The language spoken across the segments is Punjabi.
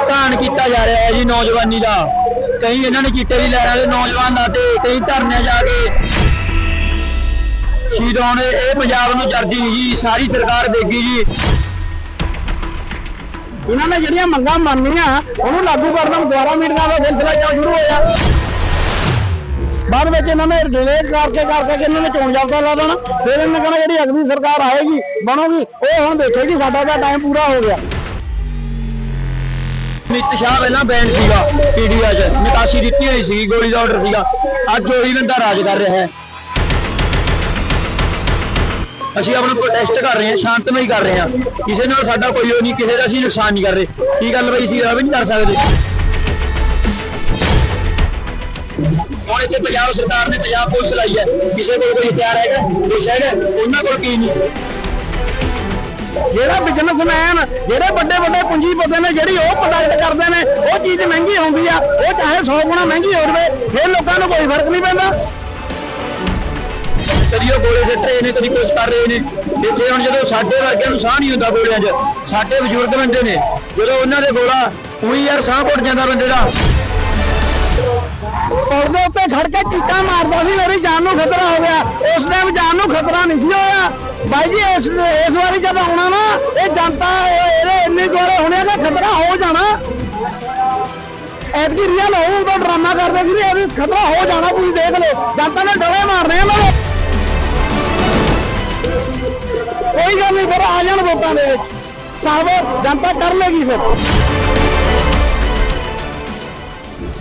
ਇਹ ਕੀਤਾ ਜਾ ਰਿਹਾ ਹੈ ਜੀ ਨੌਜਵਾਨੀ ਦਾ। ਕਈ ਇਹਨਾਂ ਨੇ ਚਿੱਟੇ ਦੀ ਲਹਿਰਾਂ ਦੇ ਨੌਜਵਾਨ ਦਾ ਤੇ ਕਈ ਧਰਨੇ ਜਾ ਕੇ ਸ਼ਹੀਦ ਹੋਣੇ। ਇਹ ਪੰਜਾਬ ਨੂੰ ਜਰਦੀ ਜੀ, ਸਾਰੀ ਸਰਕਾਰ ਦੇਗੀ ਜੀ। ਇਹਨਾਂ ਨੇ ਜਿਹੜੀਆਂ ਮੰਗਾਂ ਮੰਨੀਆਂ, ਉਹਨੂੰ ਲਾਗੂ ਕਰਨ ਦਾ ਦੁਆਰਾ ਮੀਟਿੰਗਾਂ ਦਾ ਸਿਲਸਿਲਾ ਚੱਲ ਸ਼ੁਰੂ ਹੋਇਆ। ਬਾਅਦ ਵਿੱਚ ਇਹਨਾਂ ਨੇ ਡਿਲੇ ਕਰਕੇ ਕਰਕੇ ਇਹਨਾਂ ਨੇ ਚੋਣ ਜਾਬਤਾ ਲਾ ਦੇਣਾ। ਫਿਰ ਇਹਨਾਂ ਨੇ ਕਹਿਣਾ ਜਿਹੜੀ ਅਗਲੀ ਸਰਕਾਰ ਆਏਗੀ, ਬਣੂਗੀ, ਉਹ ਹੁਣ ਦੇਖੇਗੀ ਸਾਡਾ ਤਾਂ ਟਾਈਮ ਪੂਰਾ ਹੋ ਗਿਆ। ਅਮਿਤ ਸ਼ਾਹ ਪਹਿਲਾਂ ਬੈਨ ਸੀਗਾ ਪੀਡੀਆ 'ਚ ਨਿਕਾਸੀ ਦਿੱਤੀ ਹੋਈ ਸੀਗੀ ਗੋਲੀ ਦਾ ਆਰਡਰ ਸੀਗਾ ਅੱਜ ਉਹੀ ਬੰਦਾ ਰਾਜ ਕਰ ਰਿਹਾ ਹੈ ਅਸੀਂ ਆਪਣਾ ਪ੍ਰੋਟੈਸਟ ਕਰ ਰਹੇ ਹਾਂ ਸ਼ਾਂਤਮਈ ਕਰ ਰਹੇ ਹਾਂ ਕਿਸੇ ਨਾਲ ਸਾਡਾ ਕੋਈ ਉਹ ਨਹੀਂ ਕਿਸੇ ਦਾ ਅਸੀਂ ਨੁਕਸਾਨ ਨਹੀਂ ਕਰ ਰਹੇ ਕੀ ਗੱਲ ਬਈ ਸੀ ਵੀ ਨਹੀਂ ਕਰ ਸਕਦੇ ਹੁਣ ਇੱਥੇ ਪੰਜਾਬ ਸਰਕਾਰ ਨੇ ਪੰਜਾਬ ਪੁਲਿਸ ਲਾਈ ਹੈ ਕਿਸੇ ਕੋਲ ਕੋਈ ਹਥਿਆਰ ਹੈਗਾ ਕੁਛ ਹੈਗਾ ਉਹਨਾਂ ਕੋਲ ਕੀ ਨਹੀਂ ਜਿਹੜਾ ਬਿਜ਼ਨਸਮੈਨ ਜਿਹੜੇ ਵੱਡੇ ਵੱਡੇ ਪੂੰਜੀਪਤੀ ਨੇ ਜਿਹੜੀ ਉਹ ਪ੍ਰੋਡਕਟ ਕਰਦੇ ਨੇ ਉਹ ਚੀਜ਼ ਮਹਿੰਗੀ ਹੁੰਦੀ ਆ। ਉਹ ਚਾਹੇ 100 ਗੁਣਾ ਮਹਿੰਗੀ ਹੋ ਜਾਵੇ ਫਿਰ ਲੋਕਾਂ ਨੂੰ ਕੋਈ ਫ਼ਰਕ ਨਹੀਂ ਪੈਂਦਾ। ਕਦੀ ਉਹ ਗੋਲੇ ਸਿੱਟ ਰਹੇ ਨੇ ਕਦੀ ਕਰ ਰਹੇ ਨੇ ਇੱਥੇ ਹੁਣ ਜਦੋਂ ਸਾਡੇ ਵਰਗਿਆਂ ਨੂੰ ਸਾਹ ਨਹੀਂ ਹੁੰਦਾ ਗੋਲਿਆਂ 'ਚ ਸਾਡੇ ਬਜ਼ੁਰਗ ਬੰਦੇ ਨੇ ਜਦੋਂ ਉਹਨਾਂ ਦੇ ਗੋਲਾ ਉਹੀ ਯਾਰ ਸਾਹ ਘੁੱਟ ਜਾਂਦਾ ਬੰਦੇ ਦਾ। ਪੁਲ ਦੇ ਉੱਤੇ ਖੜ ਕੇ ਚੀਕਾਂ ਮਾਰਦਾ ਸੀ ਮੇਰੀ ਜਾਨ ਨੂੰ ਖਤਰਾ ਹੋ ਗਿਆ। ਉਸ ਟਾਈਮ ਜਾਨ ਨੂੰ ਖਤਰਾ ਨਹੀਂ ਸੀ ਹੋਇਆ। ਬਾਈ ਜੀ, ਇਸ ਇਸ ਵਾਰੀ ਜਦ ਆਉਣਾ ਨਾ, ਇਹ ਜਨਤਾ, ਇਹਦੇ ਇੰਨੇ ਦੁਆਰੇ ਹੋਣੇ ਕਿ ਖਤਰਾ ਹੋ ਜਾਣਾ। ਐਤਕੀ ਰੀਅਲ ਹੋਊ ਤਾਂ ਡਰਾਮਾ ਕਰਦੇ ਸੀ ਇਹ ਖਤਰਾ ਹੋ ਜਾਣਾ, ਤੁਸੀਂ ਦੇਖ ਲਓ। ਜਨਤਾ ਨੇ ਡਰੇ ਮਾਰਨੇ ਇਹਨਾਂ ਨੂੰ ਕੋਈ ਗੱਲ ਨਹੀਂ, ਫਿਰ ਆ ਜਾਣ ਵੋਟਾਂ ਦੇ ਵਿੱਚ। ਸਾਹਬ ਜਨਤਾ ਕਰ ਲੇਗੀ ਫਿਰ।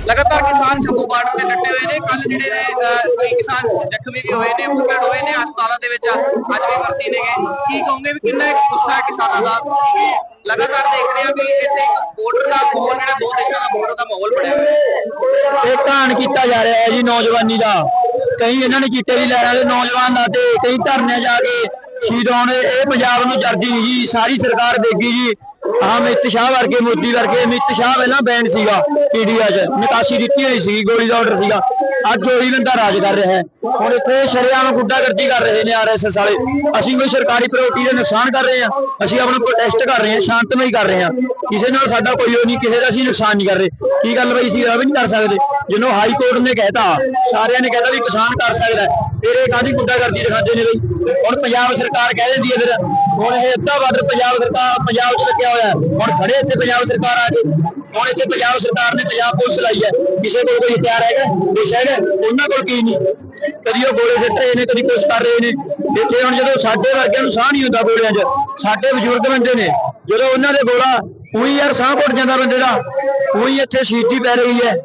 ਲਗਾਤਾਰ ਕਿਸਾਨ ਸ਼ੰਭੂ ਬਾਰਡਰ ਤੇ ਡਟੇ ਹੋਏ ਨੇ। ਕੱਲ ਜਿਹੜੇ ਨੇ ਕਈ ਕਿਸਾਨ ਜ਼ਖਮੀ ਵੀ ਹੋਏ ਨੇ ਮੁੱਕੜ ਹੋਏ ਨੇ। ਹਸਪਤਾਲਾਂ ਦੇ ਵਿੱਚ ਅੱਜ ਵੀ ਭਰਤੀ ਨੇਗੇ। ਕੀ ਕਹੋਗੇ ਵੀ ਕਿੰਨਾ ਗੁੱਸਾ ਹੈ ਕਿਸਾਨਾਂ ਦਾ? ਲਗਾਤਾਰ ਦੇਖ ਰਹੇ ਆ ਵੀ ਇੱਥੇ ਬਾਰਡਰ ਦਾ ਮਾਹੌਲ ਜਿਹੜਾ, ਦੋ ਦੇਸ਼ਾਂ ਦਾ ਬਾਰਡਰ ਦਾ ਮਾਹੌਲ ਬਣਿਆ ਹੋਇਆ ਇਹ ਕਾਣ ਕੀਤਾ ਜਾ ਰਿਹਾ ਹੈ ਜੀ ਨੌਜਵਾਨੀ ਦਾ। ਕਈ ਇਹਨਾਂ ਨੇ ਚਿੱਟੇ ਦੀ ਲਹਿਰਾਂ ਦੇ ਨੌਜਵਾਨ ਦਾ ਤੇ ਕਈ ਧਰਨੇ ਜਾ ਕੇ ਸ਼ਹੀਦ ਹੋਣੇ ਇਹ ਪੰਜਾਬ ਨੂੰ ਜਰਦੀ ਜੀ। ਸਾਰੀ ਸਰਕਾਰ ਦੇਗੀ ਜੀ। ਹਾਂ ਅਮਿਤ ਸ਼ਾਹ ਵਰਗੇ, ਮੋਦੀ ਵਰਗੇ ਅਮਿਤ ਸ਼ਾਹ ਪਹਿਲਾਂ ਬੈਨ ਸੀਗਾ ਪੀਡੀਆ 'ਚ ਨਿਕਾਸੀ ਦਿੱਤੀ ਹੋਈ ਸੀਗੀ, ਗੋਲੀ ਦਾ ਆਰਡਰ ਸੀਗਾ। ਅੱਜ ਉਹੀ ਬੰਦਾ ਰਾਜ ਕਰ ਰਿਹਾ ਹੈ। ਹੁਣ ਇੱਥੇ ਸ਼ਰੇਆਮ ਗੁੱਡਾਗਰਦੀ ਕਰ ਰਹੇ ਨੇ ਆਰਐਸਐਸ ਵਾਲੇ। ਅਸੀਂ ਕੋਈ ਸਰਕਾਰੀ ਪ੍ਰਾਪਰਟੀ ਦਾ ਨੁਕਸਾਨ ਕਰ ਰਹੇ ਹਾਂ। ਅਸੀਂ ਆਪਣਾ ਪ੍ਰੋਟੈਸਟ ਕਰ ਰਹੇ ਹਾਂ, ਸ਼ਾਂਤਮਈ ਕਰ ਰਹੇ ਹਾਂ। ਕਿਸੇ ਨਾਲ ਸਾਡਾ ਕੋਈ ਉਹ ਨਹੀਂ, ਕਿਸੇ ਦਾ ਅਸੀਂ ਨੁਕਸਾਨ ਨਹੀਂ ਕਰ ਰਹੇ। ਕੀ ਗੱਲ ਬਈ ਸੀ ਵੀ ਨਹੀਂ ਕਰ ਸਕਦੇ। ਜਿਹਨੂੰ ਹਾਈ ਕੋਰਟ ਨੇ ਕਹਿਤਾ, ਸਾਰਿਆਂ ਨੇ ਕਹਿਤਾ ਵੀ ਕਿਸਾਨ ਕਰ ਸਕਦਾ ਫਿਰ ਇਹ ਕਾਹਦੀ ਗੁੱਡਾਗਰਦੀ ਦਿਖਾਉਂਦੇ ਨੇ ਬਈ? ਹੁਣ ਪੰਜਾਬ ਸਰਕਾਰ ਕਹਿ ਦਿੰਦੀ ਹੈ ਫਿਰ ਹੁਣ ਇਹ ਅੱਧਾ ਬਾਰਡਰ ਪੰਜਾਬ ਸਰਕਾਰ ਪੰਜਾਬ 'ਚ ਲੱਗਿਆ ਹੋਇਆ ਹੁਣ ਖੜੇ ਇੱਥੇ ਪੰਜਾਬ ਸਰਕਾਰ ਆ ਕੇ ਹੁਣ ਇੱਥੇ ਪੰਜਾਬ ਸਰਕਾਰ ਨੇ ਪੰਜਾਬ ਪੁਲਿਸ ਲਾਈ ਹੈ। ਕਿਸੇ ਕੋਲ ਕੋਈ ਹਥਿਆਰ ਹੈਗਾ ਕੁਛ ਹੈਗਾ, ਉਹਨਾਂ ਕੋਲ ਕੀ ਨਹੀਂ। ਕਦੀ ਉਹ ਗੋਲੇ ਸਿੱਟ ਰਹੇ ਨੇ, ਕਦੀ ਕੁਛ ਕਰ ਰਹੇ ਨੇ। ਇੱਥੇ ਹੁਣ ਜਦੋਂ ਸਾਡੇ ਵਰਗਿਆਂ ਨੂੰ ਸਾਹ ਨਹੀਂ ਹੁੰਦਾ ਗੋਲਿਆਂ 'ਚ, ਸਾਡੇ ਬਜ਼ੁਰਗ ਬੰਦੇ ਨੇ, ਜਦੋਂ ਉਹਨਾਂ ਦੇ ਗੋਲਾ ਉਹੀ ਯਾਰ ਸਾਹ ਘੁੱਟ ਜਾਂਦਾ ਬੰਦੇ ਦਾ। ਉਹੀ ਇੱਥੇ ਸ਼ਹੀਦੀ ਪੈ ਰਹੀ ਹੈ।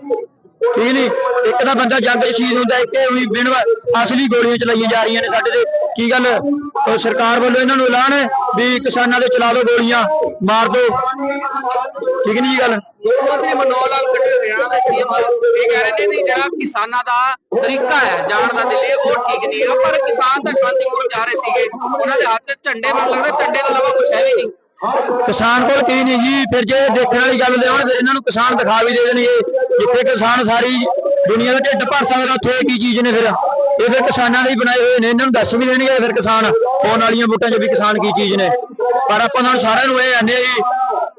ਠੀਕ ਨਹੀਂ ਇੱਕ ਤਾਂ ਬੰਦਾ ਜੰਗ 'ਚ ਸ਼ਹੀਦ ਹੁੰਦਾ, ਇੱਕ ਉਹੀ ਬਿਨ ਅਸਲੀ ਗੋਲੀਆਂ ਚਲਾਈਆਂ ਜਾ ਰਹੀਆਂ ਨੇ ਸਾਡੇ ਤੇ। ਕੀ ਗੱਲ? ਉਹ ਸਰਕਾਰ ਵੱਲੋਂ ਇਹਨਾਂ ਨੂੰ ਐਲਾਨ ਹੈ ਵੀ ਕਿਸਾਨਾਂ ਦੇ ਚਲਾ ਦਿਓ ਗੋਲੀਆਂ, ਮਾਰ ਦਿਓ ਠੀਕ ਨਹੀਂ ਜੀ ਗੱਲ? ਮੁੱਖ ਮੰਤਰੀ ਮਨੋਹਰ ਲਾਲ ਖੱਟਰ ਹਰਿਆਣਾ ਦੇ ਸੀਐਮ ਇਹ ਕਹਿ ਰਹੇ ਨੇ ਵੀ ਜਿਹੜਾ ਕਿਸਾਨਾਂ ਦਾ ਤਰੀਕਾ ਹੈ ਜਾਣ ਦਾ ਦਿੱਲੀ, ਉਹ ਠੀਕ ਨਹੀਂ ਹੈ ਪਰ ਕਿਸਾਨ ਤਾਂ ਸ਼ਾਂਤੀਪੂਰਨ ਜਾ ਰਹੇ ਸੀਗੇ। ਉਹਨਾਂ ਦੇ ਹੱਥ ਝੰਡੇ, ਮੈਨੂੰ ਲੱਗਦਾ ਝੰਡੇ ਤੋਂ ਇਲਾਵਾ ਕੁਝ ਹੈ ਵੀ ਨਹੀਂ। ਕਿਸਾਨ ਕੋਲ ਕੀ ਨਹੀਂ ਜੀ, ਫਿਰ ਜੇ ਦੇਖਣ ਵਾਲੀ ਗੱਲ ਲਿਆਉਣ ਫਿਰ ਇਹਨਾਂ ਨੂੰ ਕਿਸਾਨ ਦਿਖਾ ਵੀ ਦੇ ਦੇਣਗੇ। ਜਿੱਥੇ ਕਿਸਾਨ ਸਾਰੀ ਦੁਨੀਆ ਦਾ ਢਿੱਡ ਭਰ ਸਕਦਾ, ਉੱਥੇ ਕੀ ਚੀਜ਼ ਨੇ ਫਿਰ? ਇਹ ਫਿਰ ਕਿਸਾਨਾਂ ਦੇ ਬਣਾਏ ਹੋਏ ਨੇ, ਇਹਨਾਂ ਨੂੰ ਦੱਸ ਵੀ ਦੇਣਗੇ ਫਿਰ ਕਿਸਾਨ, ਆਉਣ ਵਾਲੀਆਂ ਵੋਟਾਂ 'ਚ ਵੀ ਕਿਸਾਨ ਕੀ ਚੀਜ਼ ਨੇ। ਪਰ ਆਪਾਂ ਨਾਲ ਸਾਰਿਆਂ ਨੂੰ ਇਹ ਆਨੇ ਜੀ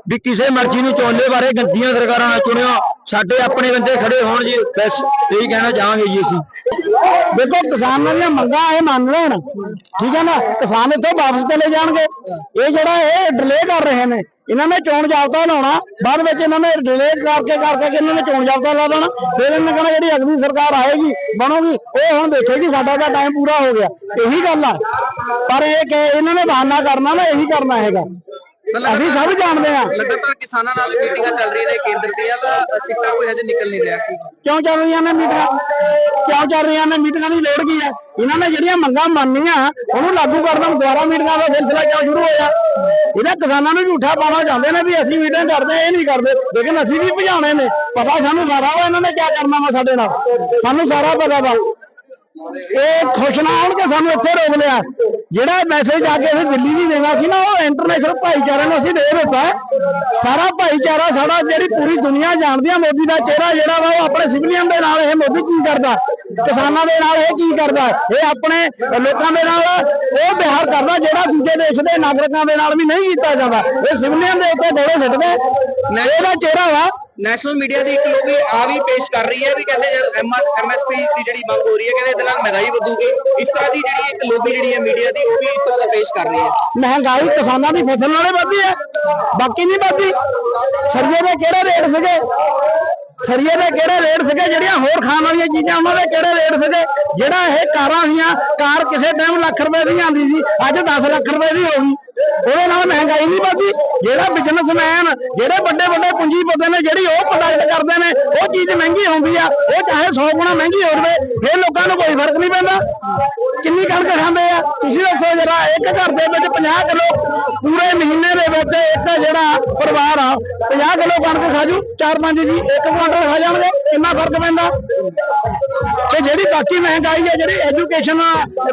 ਵੀ ਕਿਸੇ ਮਰਜ਼ੀ ਨੂੰ ਚੋਲੇ ਬਾਰੇ ਗੰਦੀਆਂ ਸਰਕਾਰਾਂ ਨਾਲ ਚੁਣਿਓ, ਸਾਡੇ ਆਪਣੇ ਬੰਦੇ ਖੜੇ ਹੋਣ ਜੀ, ਬਸ ਇਹੀ ਕਹਿਣਾ ਚਾਹਾਂਗੇ ਜੀ ਅਸੀਂ। ਦੇਖੋ, ਕਿਸਾਨਾਂ ਦੀਆਂ ਮੰਗਾਂ ਇਹ ਮੰਨ ਲੈਣ, ਠੀਕ ਹੈ ਨਾ? ਕਿਸਾਨ ਇੱਥੋਂ ਵਾਪਸ ਚਲੇ ਜਾਣਗੇ। ਇਹ ਜਿਹੜਾ ਇਹ ਡਿਲੇ ਕਰ ਰਹੇ ਨੇ, ਇਹਨਾਂ ਨੇ ਚੋਣ ਜਾਬਤਾ ਲਾਉਣਾ, ਬਾਅਦ ਵਿੱਚ ਇਹਨਾਂ ਨੇ ਡਿਲੇ ਕਰਕੇ ਕਰਕੇ ਇਹਨਾਂ ਨੇ ਚੋਣ ਜਾਬਤਾ ਲਾ ਦੇਣਾ। ਫਿਰ ਇਹਨਾਂ ਨੇ ਕਹਿਣਾ, ਜਿਹੜੀ ਅਗਲੀ ਸਰਕਾਰ ਆਏਗੀ, ਬਣੂਗੀ, ਉਹ ਹੁਣ ਦੇਖੇਗੀ, ਸਾਡਾ ਤਾਂ ਟਾਈਮ ਪੂਰਾ ਹੋ ਗਿਆ। ਇਹੀ ਗੱਲ ਆ। ਪਰ ਇਹ ਕਿ ਇਹਨਾਂ ਨੇ ਬਹਾਨਾ ਕਰਨਾ ਨਾ, ਇਹੀ ਕਰਨਾ ਹੈਗਾ। ਅਸੀਂ ਸਭ ਜਾਣਦੇ ਆ ਲਗਾਤਾਰ ਕਿਸਾਨਾਂ ਨਾਲ ਮੀਟਿੰਗਾਂ ਚੱਲ ਰਹੀਆਂ ਨੇ ਕੇਂਦਰ ਦੀਆਂ ਤਾਂ ਸਿੱਟਾ ਕੋਈ ਹਜੇ ਨਿਕਲ ਨਹੀਂ ਰਿਹਾ। ਕਿਉਂ ਚੱਲ ਰਹੀਆਂ ਨੇ ਮੀਟਿੰਗਾਂ? ਕਿਉਂ ਚੱਲ ਰਹੀਆਂ ਨੇ ਮੀਟਿੰਗਾਂ ਦੀ ਲੋੜ ਕੀ ਹੈ ਇਹਨਾਂ ਨੇ ਜਿਹੜੀਆਂ ਮੰਗਾਂ ਮੰਨੀਆਂ ਉਹਨੂੰ ਲਾਗੂ ਕਰਨ ਦਾ ਦੁਆਰਾ ਮੀਟਿੰਗਾਂ ਦਾ ਸਿਲਸਿਲਾ ਕਿਉਂ ਸ਼ੁਰੂ ਹੋਇਆ? ਇਹਦਾ ਕਿਸਾਨਾਂ ਨੂੰ ਝੂਠਾ ਪਾਉਣਾ ਚਾਹੁੰਦੇ ਨੇ ਵੀ ਅਸੀਂ ਮੀਟਿੰਗ ਕਰਦੇ ਇਹ ਨਹੀਂ ਕਰਦੇ। ਲੇਕਿਨ ਅਸੀਂ ਵੀ ਭਜਾਉਣੇ ਨੇ। ਪਤਾ ਸਾਨੂੰ ਸਾਰਾ ਵਾ ਇਹਨਾਂ ਨੇ ਕੀ ਕਰਨਾ ਵਾ ਸਾਡੇ ਨਾਲ। ਸਾਨੂੰ ਸਾਰਾ ਪਤਾ ਵਾ। ਇਹ ਖੁਸ਼ ਨਾ ਹੋਣ ਕਿ ਸਾਨੂੰ ਇੱਥੇ ਰੋਕ ਲਿਆ। ਜਿਹੜਾ ਮੈਸੇਜ ਆ ਕੇ ਅਸੀਂ ਦਿੱਲੀ ਨਹੀਂ ਦੇਣਾ ਸੀ ਨਾ, ਉਹ ਇੰਟਰਨੈਸ਼ਨਲ ਭਾਈਚਾਰੇ ਨੂੰ ਅਸੀਂ ਦੇ ਦਿੱਤਾ ਸਾਰਾ ਭਾਈਚਾਰਾ ਸਾਡਾ ਜਿਹੜੀ ਪੂਰੀ ਦੁਨੀਆ ਜਾਣਦੀ ਆ ਮੋਦੀ ਦਾ ਚਿਹਰਾ ਜਿਹੜਾ ਵਾ, ਉਹ ਆਪਣੇ ਸਿਵਲੀਅਨ ਦੇ ਨਾਲ ਇਹ ਮੋਦੀ ਕੀ ਕਰਦਾ? ਕਿਸਾਨਾਂ ਦੇ ਨਾਲ ਇਹ ਕੀ ਕਰਦਾ? ਇਹ ਆਪਣੇ ਲੋਕਾਂ ਦੇ ਨਾਲ ਉਹ ਵਿਹਾਰ ਕਰਦਾ ਜਿਹੜਾ ਦੂਜੇ ਦੇਸ਼ ਦੇ ਨਾਗਰਿਕਾਂ ਦੇ ਨਾਲ ਵੀ ਨਹੀਂ ਕੀਤਾ ਜਾਂਦਾ। ਇਹ ਸਿਵਲੀਅਨ ਦੇ ਉੱਤੇ ਦੋੜੇ ਸਿੱਟਦੇ। ਇਹਦਾ ਚਿਹਰਾ ਵਾ ਨੈਸ਼ਨਲ ਮੀਡੀਆ ਦੀ ਇੱਕ ਲੋਬੀ ਆ ਵੀ ਪੇਸ਼ ਕਰ ਰਹੀ ਹੈ ਵੀ ਕਹਿੰਦੇ ਐਮਐਸਪੀ ਦੀ ਜਿਹੜੀ ਮੰਗ ਹੋ ਰਹੀ ਹੈ, ਕਹਿੰਦੇ ਇਹਦੇ ਮਹਿੰਗਾਈ ਵਧੂਗੀ। ਇਸ ਤਰ੍ਹਾਂ ਦੀ ਜਿਹੜੀ ਇੱਕ ਲੋਬੀ ਜਿਹੜੀ ਹੈ ਮੀਡੀਆ ਦੀ, ਉਹ ਵੀ ਇਸ ਤਰ੍ਹਾਂ ਦਾ ਪੇਸ਼ ਕਰ ਰਹੀ ਹੈ। ਮਹਿੰਗਾਈ ਕਿਸਾਨਾਂ ਦੀ ਫਸਲ ਨਾਲੇ ਵੱਧਦੀ ਹੈ। ਬਾਕੀ ਨਹੀਂ ਵੱਧਦੀ। ਸਰੀਏ ਦੇ ਕਿਹੜੇ ਰੇਟ ਸੀਗੇ? ਸਰੀਏ ਦੇ ਕਿਹੜੇ ਰੇਟ ਸੀਗੇ? ਜਿਹੜੀਆਂ ਹੋਰ ਖਾਣ ਵਾਲੀਆਂ ਚੀਜ਼ਾਂ, ਉਹਨਾਂ ਦੇ ਕਿਹੜੇ ਰੇਟ ਸੀਗੇ? ਜਿਹੜਾ ਇਹ ਕਾਰਾਂ ਸੀਆਂ, ਕਾਰ ਕਿਸੇ ਟਾਈਮ ਲੱਖ ਰੁਪਏ ਦੀ ਆਂਦੀ ਸੀ, ਅੱਜ 10 ਲੱਖ ਰੁਪਏ ਦੀ ਹੋ ਗਈ। ਮਹਿੰਗਾਈ ਨਹੀਂ ਵੱਧਦੀ ਜਿਹੜਾ ਬਿਜ਼ਨਸਮੈਨ ਜਿਹੜੇ ਵੱਡੇ ਵੱਡੇ ਪੂੰਜੀਪਤੀ ਨੇ, ਜਿਹੜੀ ਉਹ ਪ੍ਰੋਡਕਟ ਕਰਦੇ ਨੇ, ਉਹ ਚੀਜ਼ ਮਹਿੰਗੀ ਹੁੰਦੀ ਆ, ਉਹ ਚਾਹੇ 100 ਗੁਣਾ ਮਹਿੰਗੀ ਹੋ ਜਾਵੇ, ਫਿਰ ਲੋਕਾਂ ਨੂੰ ਕੋਈ ਫ਼ਰਕ ਨਹੀਂ ਪੈਂਦਾ। ਕਿੰਨੀ ਕਣਕ ਖਾਂਦੇ ਆ? ਤੁਸੀਂ ਦੱਸੋ ਜਰਾ, ਇੱਕ ਘਰ ਦੇ ਵਿੱਚ 50 ਕਿਲੋ ਪੂਰੇ ਮਹੀਨੇ ਦੇ ਵਿੱਚ ਇੱਕ ਜਿਹੜਾ ਪਰਿਵਾਰ ਆ 50 ਕਿਲੋ ਕਣਕ ਖਾਜੂ ਚਾਰ ਪੰਜ ਜੀ, ਇੱਕ ਕੁਆਂਟਲ ਖਾ ਜਾਣਗੇ ਇੰਨਾ ਫ਼ਰਕ ਪੈਂਦਾ? ਤੇ ਜਿਹੜੀ ਬਾਕੀ ਮਹਿੰਗਾਈ ਹੈ ਜਿਹੜੀ ਐਜੂਕੇਸ਼ਨ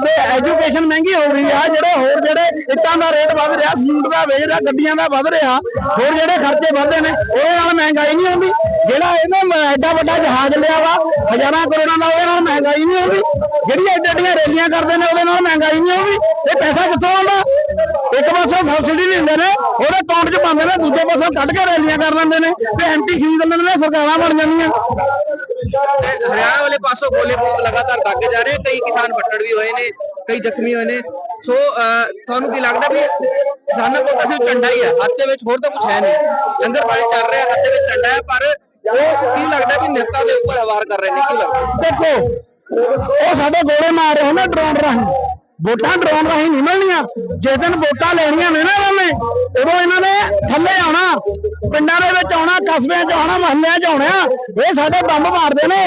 ਤੇ ਐਜੂਕੇਸ਼ਨ ਮਹਿੰਗੀ ਹੋ ਰਹੀ ਆ, ਜਿਹੜੇ ਹੋਰ ਜਿਹੜੇ ਇੱਟਾਂ ਦਾ ਰੇਟ ਵੱਧ ਰਿਹਾ ਸੀਮੈਂਟ ਦਾ ਵੇਚ ਰਿਹਾ, ਗੱਡੀਆਂ ਦਾ ਵੱਧ ਰਿਹਾ, ਹੋਰ ਜਿਹੜੇ ਖਰਚੇ ਵੱਧਦੇ ਨੇ, ਉਹਦੇ ਨਾਲ ਮਹਿੰਗਾਈ ਨਹੀਂ ਆਉਂਦੀ। ਜਿਹੜਾ ਇਹਨੇ ਐਡਾ ਵੱਡਾ ਜਹਾਜ਼ ਲਿਆ ਵਾ, ਹਜ਼ਾਰਾਂ ਕਰੋੜਾਂ ਦਾ, ਉਹਦੇ ਨਾਲ ਮਹਿੰਗਾਈ ਨਹੀਂ ਆਉਂਦੀ। ਜਿਹੜੀ ਐਡੇ ਐਡੀਆਂ ਰੈਲੀਆਂ ਕਰਦੇ ਨੇ, ਉਹਦੇ ਨਾਲ ਮਹਿੰਗਾਈ ਨਹੀਂ ਆਉਂਦੀ। ਇਹ ਪੈਸਾ ਕਿੱਥੋਂ ਆਉਂਦਾ? ਇੱਕ ਪਾਸੇ ਸਬਸਿਡੀ ਦਿੰਦੇ ਨੇ, ਉਹਦੇ ਅਕਾਊਂਟ 'ਚ ਪਾਉਂਦੇ ਨੇ, ਦੂਜੇ ਪਾਸੇ ਕੱਢ ਕੇ ਰੈਲੀਆਂ ਕਰ ਲੈਂਦੇ ਨੇ, ਤੇ ਐਂਟੀ ਖਰੀਦ ਲੈਂਦੇ ਨੇ, ਸਰਕਾਰਾਂ ਬਣ ਜਾਂਦੀਆਂ। ਹਰਿਆਣਾ ਵਾਲੇ ਪਾਸੋਂ ਗੋਲੇ ਲਗਾਤਾਰ ਦਾਗੇ ਜਾ ਰਹੇ ਕਈ ਕਿਸਾਨ ਫੱਟੜ ਵੀ ਹੋਏ ਨੇ। ਕਈ ਜ਼ਖਮੀ ਹੋਏ ਨੇ। ਸੋ ਅਹ, ਤੁਹਾਨੂੰ ਕੀ ਲੱਗਦਾ ਵੀ ਕਿਸਾਨਾਂ ਕੋਲ ਤਾਂ ਸਿਰਫ ਝੰਡਾ ਹੀ ਹੈ ਹੱਥ ਦੇ ਵਿੱਚ ਹੋਰ ਤਾਂ ਕੁਝ ਹੈ ਨਹੀਂ। ਲੰਗਰ ਪਾਣੀ ਚੱਲ ਰਿਹਾ ਹੱਥ ਦੇ ਵਿੱਚ ਝੰਡਾ ਹੈ ਪਰ ਉਹ ਕੀ ਲੱਗਦਾ ਵੀ ਨੇਤਾ ਦੇ ਉੱਪਰ ਹਵਾਰ ਕਰ ਰਹੇ ਨੇ ਕੀ ਲੱਗਦਾ? ਦੇਖੋ ਉਹ ਸਾਡੇ ਗੋਲੇ ਮਾਰ ਰਹੇ ਨੇ ਡਰੋਨ ਰਾਹੀਂ। ਵੋਟਾਂ ਡਰਾਉਣ ਰਾਹੀਂ ਨਹੀਂ ਮਿਲਣੀਆਂ। ਜਿਸ ਦਿਨ ਵੋਟਾਂ ਲੈਣੀਆਂ ਨੇ ਨਾ ਇਹਨਾਂ ਨੇ ਉਦੋਂ ਇਹਨਾਂ ਨੇ ਥੱਲੇ ਆਉਣਾ, ਪਿੰਡਾਂ ਦੇ ਵਿੱਚ ਆਉਣਾ, ਕਸਬਿਆਂ 'ਚ ਆਉਣਾ, ਮਹੱਲਿਆਂ 'ਚ ਆਉਣਾ। ਇਹ ਸਾਡੇ ਬੰਬ ਮਾਰਦੇ ਨੇ।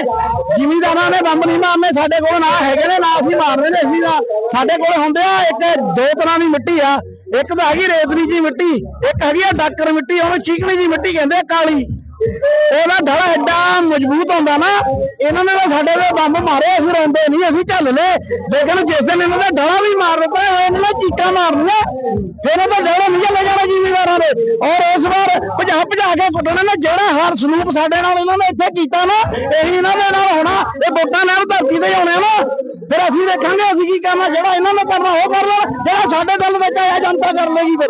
ਜਿਮੀਦਾਰਾਂ ਨੇ ਬੰਬ ਨਹੀਂ ਮਾਰਨੇ, ਸਾਡੇ ਕੋਲ ਨਾ ਹੈਗੇ ਨੇ, ਨਾ ਅਸੀਂ ਮਾਰਦੇ ਨੇ ਅਸੀਂ ਦਾ ਸਾਡੇ ਕੋਲ ਹੁੰਦੇ ਆ। ਇੱਕ ਦੋ ਤਰ੍ਹਾਂ ਦੀ ਮਿੱਟੀ ਆ। ਇੱਕ ਤਾਂ ਹੈਗੀ ਰੇਤਲੀ ਜੀ ਮਿੱਟੀ, ਇੱਕ ਹੈਗੀ ਆ ਡਾਕਰ ਮਿੱਟੀ, ਉਹਨੂੰ ਚੀਕਣੀ ਜੀ ਮਿੱਟੀ ਕਹਿੰਦੇ ਕਾਲੀ। ਉਹਦਾ ਡੜਾ ਐਡਾ ਮਜ਼ਬੂਤ ਹੁੰਦਾ ਨਾ, ਇਹਨਾਂ ਨੇ ਤਾਂ ਸਾਡੇ ਦੇ ਬੰਬ ਮਾਰੇ ਅਸੀਂ ਰੋਂਦੇ ਨਹੀਂ ਅਸੀਂ ਝੱਲ ਲਏ। ਲੇਕਿਨ ਜਿਸ ਦਿਨ ਇਹਨਾਂ ਦਾ ਡੜਾ ਵੀ ਮਾਰ ਦਿੱਤਾ ਇਹਨਾਂ ਨੇ ਚੀਕਾਂ ਮਾਰਨੀਆਂ। ਫਿਰ ਉਹਦਾ ਡੜਾ ਨਹੀਂ ਚੱਲੇ ਜਾਣਾ ਜ਼ਿਮੀਦਾਰਾਂ ਦੇ। ਔਰ ਇਸ ਵਾਰ ਭਜਾ ਭਜਾ ਕੇ ਕੁੱਟਣਾ ਨਾ, ਜਿਹੜਾ ਹਾਰ ਸਲੂਕ ਸਾਡੇ ਨਾਲ ਇਹਨਾਂ ਨੇ ਇੱਥੇ ਕੀਤਾ ਨਾ, ਇਹੀ ਇਹਨਾਂ ਦੇ ਨਾਲ ਹੋਣਾ, ਇਹ ਵੋਟਾਂ ਨਾਲ ਧਰਤੀ ਤੇ ਆਉਣਾ ਨਾ। ਫਿਰ ਅਸੀਂ ਦੇਖਾਂਗੇ ਅਸੀਂ ਕੀ ਕਰਨਾ, ਜਿਹੜਾ ਇਹਨਾਂ ਨੇ ਕਰਨਾ, ਉਹ ਕਰ ਲੈਣ, ਜਿਹੜਾ ਸਾਡੇ ਦਿਲ ਵਿੱਚ ਆਇਆ, ਜਨਤਾ ਕਰ ਲੇਗੀ ਫਿਰ।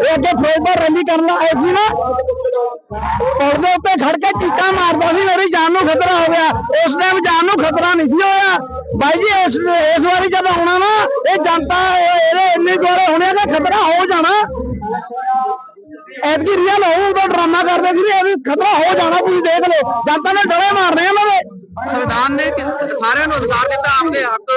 ਇਹ ਅੱਗੇ ਫਰੋਬਰ ਰੈਲੀ ਕਰਨ ਆਏ ਸੀ ਨਾ। ਪੁਲ ਉੱਤੇ ਖੜ ਕੇ ਚੀਕਾਂ ਮਾਰਦਾ ਸੀ, ਮੇਰੀ ਜਾਨ ਨੂੰ ਖਤਰਾ ਹੋ ਗਿਆ। ਉਸ ਟਾਈਮ ਜਾਨ ਨੂੰ ਖਤਰਾ ਨਹੀਂ ਸੀ ਹੋਇਆ। ਬਾਈ ਜੀ, ਇਸ ਇਸ ਵਾਰੀ ਜਦ ਆਉਣਾ ਨਾ, ਇਹ ਜਨਤਾ ਇਹਦੇ ਇੰਨੇ ਦੁਆਰੇ ਹੋਣੇ ਕਿ ਖਤਰਾ ਹੋ ਜਾਣਾ। ਐਤਕੀ ਰੀਅਲ ਹੋਊ ਉਦੋਂ ਡਰਾਮਾ ਕਰਦੇ ਸੀ ਇਹ ਖਤਰਾ ਹੋ ਜਾਣਾ, ਤੁਸੀਂ ਦੇਖ ਲਓ। ਜਨਤਾ ਨੇ ਡਲੇ ਮਾਰਨੇ ਆ ਉਹਨਾਂ ਦੇ। ਸੰਵਿਧਾਨ ਨੇ ਸਾਰਿਆਂ ਨੂੰ ਅਧਿਕਾਰ ਦਿੱਤਾ, ਆਪਦੇ ਹੱਕ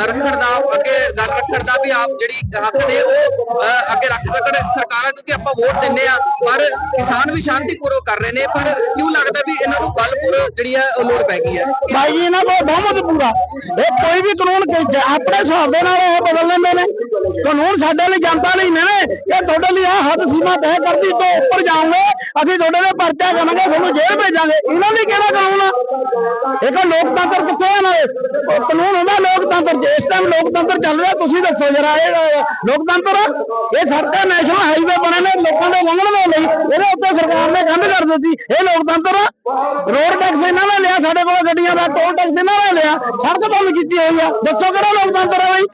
ਰੱਖਣ ਦਾ, ਅੱਗੇ ਗੱਲ ਰੱਖਣ ਦਾ ਵੀ ਆਪ ਜਿਹੜੀ ਹੱਕ ਨੇ ਉਹ ਅੱਗੇ ਰੱਖ ਸਕਣ। ਸਰਕਾਰਾਂ ਕਿਉਂਕਿ ਆਪਾਂ ਵੋਟ ਦਿੰਨੇ ਆ ਪਰ ਕਿਸਾਨ ਵੀ ਸ਼ਾਂਤੀਪੂਰਵਕ ਕਰ ਰਹੇ ਨੇ, ਪਰ ਕਿਉਂ ਲੱਗਦਾ ਵੀ ਇਹਨਾਂ ਨੂੰ ਬਲਪੁਰ ਜਿਹੜੀ ਆ, ਉਹ ਲੋੜ ਪੈ ਗਈ ਹੈ? ਭਾਈ ਜੀ, ਇਹਨਾਂ ਕੋਲ ਬਹੁਮਤ ਪੂਰਾ। ਇਹ ਕੋਈ ਵੀ ਕਾਨੂੰਨ ਆਪਣੇ ਹਿਸਾਬ ਦੇ ਨਾਲ ਇਹ ਬਦਲ ਲੈਂਦੇ ਨੇ, ਕਾਨੂੰਨ ਸਾਡੇ ਲਈ, ਜਨਤਾ ਲਈ ਨੇ ਨੇ ਤੁਹਾਡੇ ਲਈ ਆਹ ਹੱਦ ਸੀਮਾ ਤੈਅ ਕਰਦੀ ਤੋਂ ਉੱਪਰ ਜਾਓਗੇ, ਅਸੀਂ ਤੁਹਾਡੇ ਦੇ ਪਰਚਾ ਕਰਾਂਗੇ ਤੁਹਾਨੂੰ ਜੇਲ੍ਹ ਭੇਜਾਂਗੇ। ਇਹਨਾਂ ਲਈ ਕਿਹੜਾ ਕਾਨੂੰਨ ਆ? ਇਹ ਕੋ ਲੋਕਤੰਤਰ ਕਿੱਥੇ ਆ ਨਾਲੇ? ਕਾਨੂੰਨ ਹੁੰਦਾ ਲੋਕਤੰਤਰ, ਜੇ ਇਸ ਟਾਈਮ ਲੋਕਤੰਤਰ ਚੱਲ ਰਿਹਾ, ਤੁਸੀਂ ਦੱਸੋ ਜਰਾ ਇਹ ਲੋਕਤੰਤਰ? ਇਹ ਸਾਡੇ ਨੈਸ਼ਨਲ ਹਾਈਵੇ ਬਣੇ ਨੇ, ਲੋਕਾਂ ਦੇ ਲੰਘਣ ਦੇ ਲਈ। ਇਹਦੇ ਉੱਤੇ ਸਰਕਾਰ ਨੇ ਕੰਧ ਕਰ ਦਿੱਤੀ। ਇਹ ਲੋਕਤੰਤਰ ਰੋਡ ਟੈਕਸ ਇਹਨਾਂ ਨੇ ਲਿਆ, ਸਾਡੇ ਕੋਲ ਗੱਡੀਆਂ ਦਾ ਟੋਲ ਟੈਕਸ ਇਹਨਾਂ ਨੇ ਲਿਆ। ਸੜਕ ਬੰਦ ਕੀਤੀ ਹੋਈ ਆ। ਦੱਸੋ ਕਿਹੜਾ ਲੋਕਤੰਤਰ ਹੈ ਬਈ?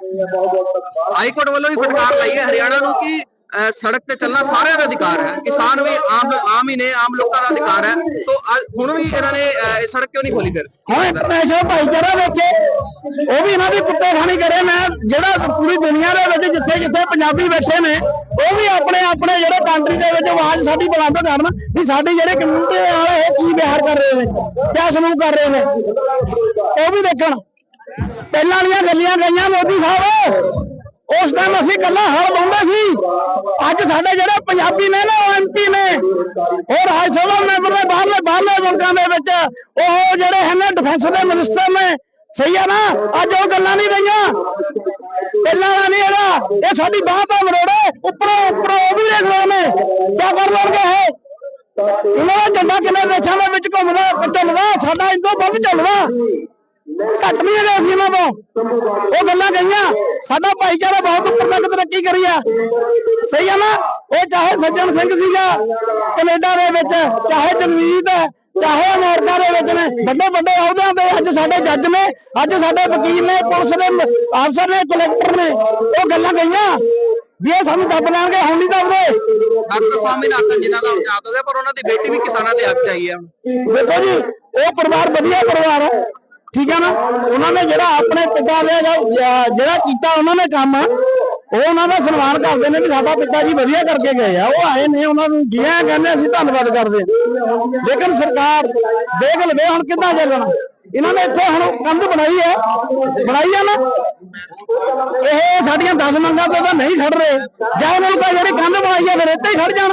ਹਾਈ ਕੋਰਟ ਵੱਲੋਂ ਵੀ ਫਟਕਾਰ ਲਾਈ ਹੈ ਹਰਿਆਣਾ ਨੂੰ ਕਿ ਸੜਕ ਤੇ ਚੱਲਣਾ ਸਾਰਿਆਂ ਦਾ ਅਧਿਕਾਰ ਹੈ। ਕਿਸਾਨ ਵੀ ਆਮ ਆਮ ਹੀ ਨੇ, ਆਮ ਲੋਕਾਂ ਦਾ ਅਧਿਕਾਰ ਹੈ। ਸੋ ਹੁਣ ਵੀ ਇਹਨਾਂ ਨੇ ਇਹ ਸੜਕ ਕਿਉਂ ਨਹੀਂ ਖੋਲੀ ਫਿਰ? ਹੁਣ ਇੰਟਰਨੈਸ਼ਨਲ ਭਾਈਚਾਰਾ ਵੇਖੇ ਉਹ ਵੀ ਇਹਨਾਂ ਦੀ ਕੁੱਤੇ ਕਰੇ। ਮੈਂ ਜਿਹੜਾ ਪੂਰੀ ਦੁਨੀਆ ਦੇ ਵਿੱਚ ਜਿੱਥੇ ਜਿੱਥੇ ਪੰਜਾਬੀ ਬੈਠੇ ਨੇ, ਉਹ ਵੀ ਆਪਣੇ ਆਪਣੇ ਜਿਹੜੇ ਕੰਟਰੀ ਦੇ ਵਿੱਚ ਆਵਾਜ਼ ਸਾਡੀ ਬੁਲੰਦ ਕਰਨ ਵੀ ਸਾਡੀ ਜਿਹੜੇ ਕਮਿਊਨਿਟੀ ਵਾਲੇ ਇਹ ਕੀ ਵਿਹਾਰ ਕਰ ਰਹੇ ਨੇ, ਕਿਆ ਸਮੂਹ ਕਰ ਰਹੇ ਨੇ। ਉਹ ਵੀ ਦੇਖਣ। ਪਹਿਲਾਂ ਵਾਲੀਆਂ ਗੱਲਾਂ ਗਈਆਂ ਮੋਦੀ ਸਾਹਿਬ। ਉਸ ਟਾਈਮ ਅਸੀਂ ਕੱਲਾ ਹਲ ਬਾਉਂਦੇ ਸੀ। ਅੱਜ ਸਾਡੇ ਜਿਹੜੇ ਪੰਜਾਬੀ ਨੇ ਨਾ, ਉਹ ਐਮਪੀ ਨੇ, ਉਹ ਰਾਜ ਸਭਾ ਮੈਂਬਰ ਨੇ ਬਾਹਰਲੇ ਬਾਹਰਲੇ ਮੁਲਕਾਂ ਦੇ ਵਿੱਚ, ਉਹ ਜਿਹੜੇ ਹਨ ਡਿਫੈਂਸ ਦੇ ਮਿਨਿਸਟਰ ਨੇ, ਸਹੀ ਆ ਨਾ? ਅੱਜ ਉਹ ਗੱਲਾਂ ਨਹੀਂ ਰਹੀਆਂ। ਪਹਿਲਾਂ ਵਾਲਾ ਨਹੀਂ ਹੈਗਾ। ਇਹ ਸਾਡੀ ਬਾਹ ਤੋਂ ਮਰੋੜੇ, ਉੱਪਰੋਂ ਉੱਪਰੋਂ ਉਹ ਵੀ ਦੇਖ ਲਓ ਨੇ। ਕੀ ਕਰ ਲੈਣਗੇ ਇਹ? ਇਹਨਾਂ ਦਾ ਝੰਡਾ ਕਿੰਨੇ ਦੇਸ਼ਾਂ ਦੇ ਵਿੱਚ ਘੁੰਮਦਾ ਚੱਲਦਾ ਸਾਡਾ ਇੰਦੋਂ ਬੰਬ ਚੱਲਦਾ ਘੱਟ ਨਹੀਂ ਹੈਗਾ ਅਸੀਂ ਇਹਨਾਂ ਤੋਂ। ਉਹ ਗੱਲਾਂ ਗਈਆਂ। ਸਾਡਾ ਭਾਈਚਾਰਾ ਬਹੁਤ ਉੱਪਰ ਤੱਕ ਤਰੱਕੀ ਕਰੀ ਆ। ਸਹੀ ਆ ਨਾ? ਉਹ ਚਾਹੇ ਸੱਜਣ ਸਿੰਘ ਸੀਗਾ ਕੈਨੇਡਾ ਦੇ ਵਿੱਚ ਚਾਹੇ ਜਗਮੀਤ ਹੈ ਚਾਹੇ ਅਮਰੀਕਾ ਦੇ ਵਿੱਚ ਨੇ। ਵੱਡੇ ਵੱਡੇ ਅਹੁਦਿਆਂ ਤੇ ਅੱਜ ਸਾਡੇ ਜੱਜ ਨੇ ਅੱਜ ਸਾਡੇ ਵਕੀਲ ਨੇ ਪੁਲਿਸ ਦੇ ਅਫਸਰ ਨੇ ਕਲੈਕਟਰ ਨੇ ਉਹ ਗੱਲਾਂ ਕਹੀਆਂ ਵੀ ਇਹ ਸਾਨੂੰ ਦੱਬ ਲੈਣਗੇ ਹੁਣ ਨਹੀਂ ਦੱਬਦੇ। ਡਾਕਟਰ ਸਵਾਮੀਨਾਥਨ ਜਿਨ੍ਹਾਂ ਦਾ ਉਜਾਤ ਹੋ ਗਿਆ ਪਰ ਉਹਨਾਂ ਦੀ ਬੇਟੀ ਵੀ ਕਿਸਾਨਾਂ ਦੇ ਹੱਕ ਚਾਹੀਏ ਹੁਣ ਦੇਖੋ ਜੀ ਉਹ ਪਰਿਵਾਰ ਵਧੀਆ ਪਰਿਵਾਰ ਹੈ। ਠੀਕ ਹੈ ਨਾ? ਉਹਨਾਂ ਨੇ ਜਿਹੜਾ ਆਪਣੇ ਪਿਤਾ ਦੇ ਜਿਹੜਾ ਕੀਤਾ ਉਹਨਾਂ ਨੇ ਕੰਮ, ਉਹ ਉਹਨਾਂ ਦਾ ਸਨਮਾਨ ਕਰਦੇ ਨੇ ਵੀ ਸਾਡਾ ਪਿਤਾ ਜੀ ਵਧੀਆ ਕਰਕੇ ਗਏ ਆ। ਉਹ ਆਏ ਨੇ, ਉਹਨਾਂ ਨੂੰ ਜੀ ਕਹਿੰਦੇ ਅਸੀਂ ਧੰਨਵਾਦ ਕਰਦੇ ਲੇਕਿਨ ਸਰਕਾਰ, ਦੇਖ ਲਵੇ ਹੁਣ ਕਿੱਦਾਂ ਚੱਲਣਾ ਇਹਨਾਂ ਨੇ ਇੱਥੇ ਹੁਣ ਕੰਧ ਬਣਾਈ ਹੈ ਬਣਾਈ ਹੈ ਨਾ। ਇਹ ਸਾਡੀਆਂ 10 ਮੰਗਾਂ ਤੇ ਤਾਂ ਨਹੀਂ ਖੜ ਰਹੇ। ਜਾਂ ਉਹਨਾਂ ਨੂੰ ਕਹੇ ਜਿਹੜੀ ਕੰਧ ਬਣਾਈ ਹੈ ਫਿਰ ਇੱਥੇ ਹੀ ਖੜ ਜਾਣ।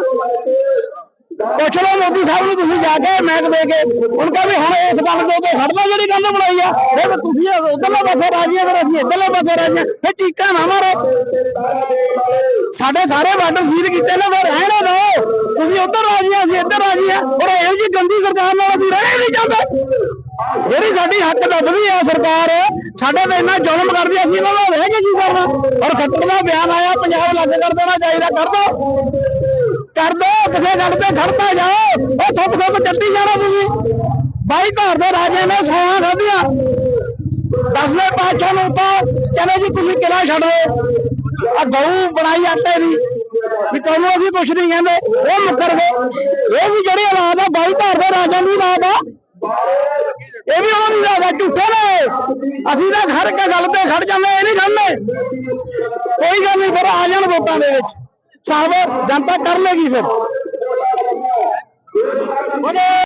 ਪੁੱਛ ਲਓ ਮੋਦੀ ਸਾਹਿਬ ਨੂੰ ਤੁਸੀਂ ਜਾ ਕੇ ਮੈਕ ਦੇ ਕੇ। ਉਹਨਾਂ ਕਹੇ ਹੁਣ ਇਸ ਗੱਲ ਦੇ ਉੱਤੇ ਖੜਦਾ ਜਿਹੜੀ ਕੰਧ ਬਣਾਈ ਆ। ਫਿਰ ਤੁਸੀਂ ਉਧਰਲੇ ਪਾਸੇ ਰਾਜੀ ਫਿਰ ਅਸੀਂ ਇੱਧਰਲੇ ਪਾਸੇ ਰਾਜੀ ਫਿਰ ਚੀਕਾਂ ਨਾ ਮਾਰੋ। ਸਾਡੇ ਸਾਰੇ ਬਾਰਡਰ ਸੀਲ ਕੀਤੇ ਨੇ ਫਿਰ ਰਹਿਣਾ ਦੋ। ਤੁਸੀਂ ਉੱਧਰ ਰਾਜੀ ਆ ਅਸੀਂ ਇੱਧਰ ਰਾਜੀ ਆ। ਪਰ ਇਹੋ ਜੀ ਗੰਦੀ ਸਰਕਾਰ ਨਾਲ ਅਸੀਂ ਰਹਿਣਾ ਹੀ ਨਹੀਂ ਚਾਹੁੰਦੇ। ਜਿਹੜੀ ਸਾਡੀ ਹੱਕ ਦੱਬਦੀ ਆ ਸਰਕਾਰ ਸਾਡੇ ਤੇ ਇੰਨਾ ਜ਼ੁਲਮ ਕਰਦੀ ਆ, ਅਸੀਂ ਇਹਨਾਂ ਨਾਲ ਰਹਿ ਕੇ ਕੀ ਕਰਨਾ? ਔਰ ਖੱਟਰ ਦਾ ਬਿਆਨ ਆਇਆ ਪੰਜਾਬ ਲੱਗ ਕਰ ਦੇਣਾ ਚਾਹੀਦਾ ਕਰ ਦੋ। ਕਰ ਦੋ, ਕਿਸੇ ਗੱਲ ਤੇ ਖੜਤਾ ਜਾਓ। ਉਹ ਥੁੱਪ ਥੁੱਪ ਚੱਟੀ ਜਾਣਾ ਤੁਸੀਂ। ਬਾਈ ਘਰ ਦੇ ਰਾਜੇ ਨੇ ਸੋਹਾਂ ਖਾਧੀਆਂ। ਦਸਵੇਂ ਪਾਤਸ਼ਾਹ ਨੂੰ ਤਾਂ ਕਹਿੰਦੇ ਜੀ, ਤੁਸੀਂ ਕਿਲਾ ਛੱਡੋ। ਆ ਗਊ ਬਣਾਈ ਆਟੇ ਦੀ। ਵੀ ਤੁਹਾਨੂੰ ਅਸੀਂ ਕੁਛ ਨਹੀਂ ਕਹਿੰਦੇ। ਉਹ ਮੁੱਕਰ ਗਏ। ਇਹ ਵੀ ਜਿਹੜੇ ਔਲਾਦ ਆ, ਬਾਈ ਘਰ ਦੇ ਰਾਜਿਆਂ ਦੀ ਔਲਾਦ ਆ। ਇਹ ਵੀ ਉਹਨਾਂ ਦੀ ਔਲਾਦ ਆ, ਝੂਠੇ ਨੇ। ਅਸੀਂ ਤਾਂ ਖੜ ਕੇ ਗੱਲ ਤੇ ਖੜ ਜਾਂਦੇ, ਇਹ ਨਹੀਂ ਖੜਨੇ। ਕੋਈ ਗੱਲ ਨਹੀਂ, ਫਿਰ ਆ ਜਾਣ ਵੋਟਾਂ ਦੇ ਵਿੱਚ। ਸਾਹਿਬ ਜਨਤਾ ਕਰ ਲੇਗੀ ਫਿਰ।